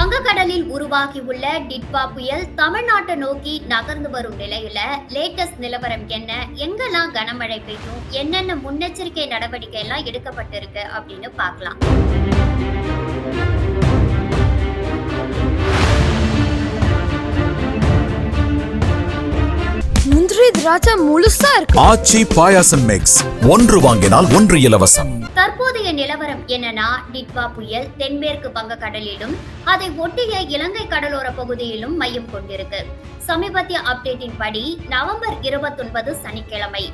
வங்கக்கடலில் உருவாகியுள்ள டிட்வா புயல் தமிழ்நாட்டை நோக்கி நகர்ந்து வரும் நிலையில லேட்டஸ்ட் நிலவரம் என்ன? எங்கெல்லாம் கனமழை பெய்யும்? என்னென்ன முன்னெச்சரிக்கை நடவடிக்கை எல்லாம் எடுக்கப்பட்டிருக்கு அப்படின்னு பார்க்கலாம். திராட்சை முழுசா இருக்கு. ஆச்சி பாயாசம் மிக்ஸ் ஒன்று வாங்கினால் ஒன்று இலவசம். தற்போதைய நிலவரம் என்னன்னா டிட்வா புயல் தென்மேற்கு வங்கக்கடலிலும் அதை ஒட்டிய இலங்கை கடலோர பகுதியிலும் மையம் கொண்டிருக்கு. சமீபத்திய அப்டேட்டின் படி நவம்பர் இருபத்தொன்பது சனிக்கிழமை.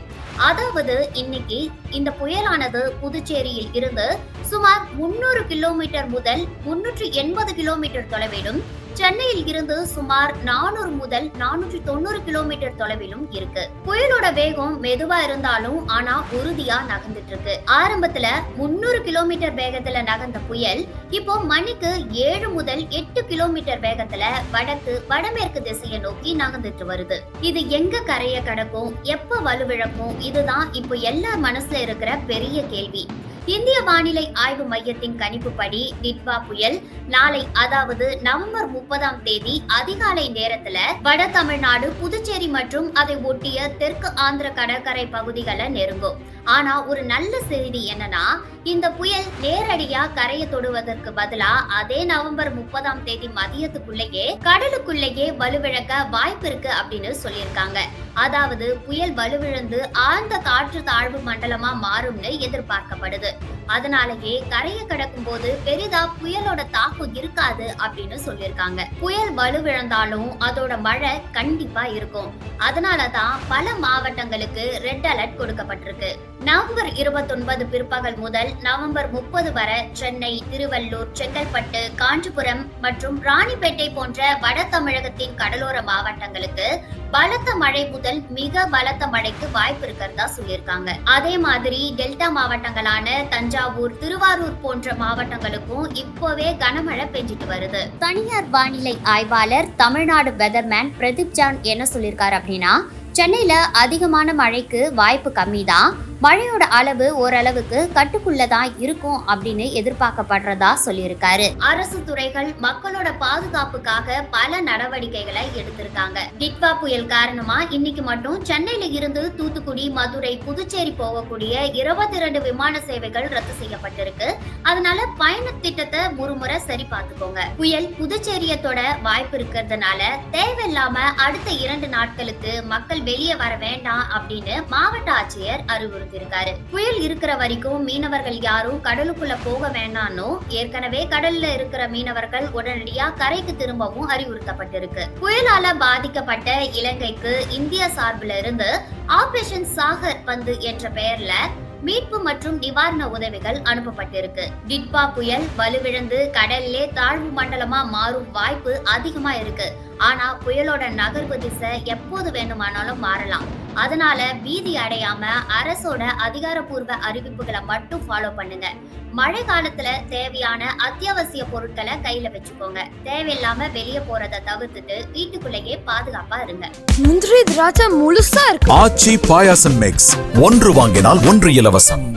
அதாவது இன்னைக்கு இந்த புயலானது புதுச்சேரியில் இருந்து சுமார் முன்னூறு கிலோமீட்டர் முதல் முன்னூற்றி எண்பது கிலோமீட்டர் தொலைவிலும் சென்னையில் இருந்து சுமார் நானூறு முதல் நானூற்றி தொண்ணூறு கிலோமீட்டர் தொலைவிலும் இருக்கு. புயலோட வேகம் மெதுவா இருந்தாலும் ஆனா உறுதியா நகர்ந்துட்டு இருக்கு. ஆரம்பத்துல முன்னூறு கிலோமீட்டர் வேகத்துல நகர்ந்த புயல் இப்போ மணிக்கு ஏழு முதல் எட்டு கிலோமீட்டர் வேகத்துல வடக்கு வடமேற்கு திசையை நோக்கி நகர்ந்துட்டு வருது. இது எங்க கரையை கடக்கும்? எப்ப வலுவிழக்கும்? இதுதான் இப்போ எல்லார் மனசுல இருக்கிற பெரிய கேள்வி. இந்திய வானிலை ஆய்வு மையத்தின் கணிப்புப்படி டிட்வா புயல் நாளை அதாவது நவம்பர் முப்பதாம் தேதி அதிகாலை நேரத்துல வட தமிழ்நாடு புதுச்சேரி மற்றும் அதை ஒட்டிய தெற்கு ஆந்திர கடற்கரை பகுதிகளை நெருங்கும். ஆனா ஒரு நல்ல செய்தி என்னன்னா இந்த புயல் நேரடியா கரையை தொடுவதற்கு பதிலா அதே நவம்பர் முப்பதாம் தேதி மதியத்துக்குள்ளேயே கடலுக்குள்ளேயே வலுவிழக்க வாய்ப்பு இருக்கு அப்படின்னு சொல்லியிருக்காங்க. அதாவது புயல் வலுவிழந்து ஆழ்ந்த காற்று தாழ்வு மண்டலமா மாறும்னு எதிர்பார்க்கப்படுது. அதனாலேயே கரையை கடக்கும் போது பெரிதா புயலோட தாக்கம் இருக்காது அப்படின்னு சொல்லியிருக்காங்க. புயல் வலுவிழந்தாலும் அதோட மழை கண்டிப்பா இருக்கும். அதனாலதான் பல மாவட்டங்களுக்கு ரெட் அலர்ட் கொடுக்கப்பட்டிருக்கு. நவம்பர் இருபத்தொன்பது பிற்பகல் முதல் நவம்பர் முப்பது வரை சென்னை திருவள்ளூர் செங்கல்பட்டு காஞ்சிபுரம் மற்றும் ராணிப்பேட்டை போன்ற வட தமிழகத்தின் கடலோர மாவட்டங்களுக்கு பலத்த மழை முதல் மிக பலத்த மழைக்கு வாய்ப்பு இருக்கிறதா சொல்லியிருக்காங்க. அதே மாதிரி டெல்டா மாவட்டங்களான தஞ்சாவூர் திருவாரூர் போன்ற மாவட்டங்களுக்கும் இப்போவே கனமழை பெஞ்சிட்டு வருது. தனியார் வானிலை ஆய்வாளர் தமிழ்நாடு வெதர்மேன் பிரதீப் ஜான் என்ன சொல்லியிருக்காரு அப்படின்னா சென்னையில் அதிகமான மழைக்கு வாய்ப்பு கம்மி தான் மழையோட அளவு ஓரளவுக்கு கட்டுக்குள்ள தான் இருக்கும் அப்படின்னு எதிர்பார்க்கப்படுறதா சொல்லியிருக்காரு. அரசு துறைகள் மக்களோட பாதுகாப்புக்காக பல நடவடிக்கைகளை எடுத்திருக்காங்க. டிட்வா புயல் காரணமா இன்னைக்கு மட்டும் சென்னையில இருந்து தூத்துக்குடி மதுரை புதுச்சேரி போகக்கூடிய இருபத்தி இரண்டு விமான சேவைகள் ரத்து செய்யப்பட்டிருக்கு. அதனால பயண திட்டத்தை ஒருமுறை சரி பார்த்துக்கோங்க புயல் புதுச்சேரியத்தோட வாய்ப்பு இருக்கிறதுனால தேவையில்லாம அடுத்த இரண்டு நாட்களுக்கு மக்கள் வெளியே வர வேண்டாம் அப்படின்னு மாவட்ட ஆட்சியர் அறிவுறுத்தியிருக்காரு. புயல் இருக்கிற வரைக்கும் மீனவர்கள் யாரும் கடலுக்குள்ள போக வேண்டாம்னு ஏற்கனவே கடல்ல இருக்கிற மீனவர்கள் உடனடியா கரைக்கு திரும்பவும் அறிவுறுத்தப்பட்டிருக்கு. புயலால பாதிக்கப்பட்ட இலங்கைக்கு இந்திய சார்பில் இருந்து ஆபரேஷன் சாகர் பந்து என்ற பெயர்ல மீட்பு மற்றும் நிவாரண உதவிகள் அனுப்பப்பட்டிருக்கு. டிட்பா புயல் வலுவிழந்து கடல்லே தாழ்வு மண்டலமா மாறும் வாய்ப்பு அதிகமா இருக்கு. ஆனா புயலோட நகர்வு திசை எப்போது வேண்டுமானாலும் மாறலாம். அதனால பீதி அடையாம அரசோட அதிகாரப்பூர்வ அறிவிப்புகளை மட்டும் ஃபாலோ பண்ணுங்க. மழை காலத்துல தேவையான அத்தியாவசிய பொருட்களை கையில வச்சுக்கோங்க. தேவையில்லாம வெளியே போறதை தவிர்த்துட்டு வீட்டுக்குள்ளேயே பாதுகாப்பா இருங்க. முந்திரி திராட்சை முழுசா இருக்கு. ஆச்சி பாயாசம் மிக்ஸ் ஒன்று வாங்கினால் ஒன்று இலவசம்.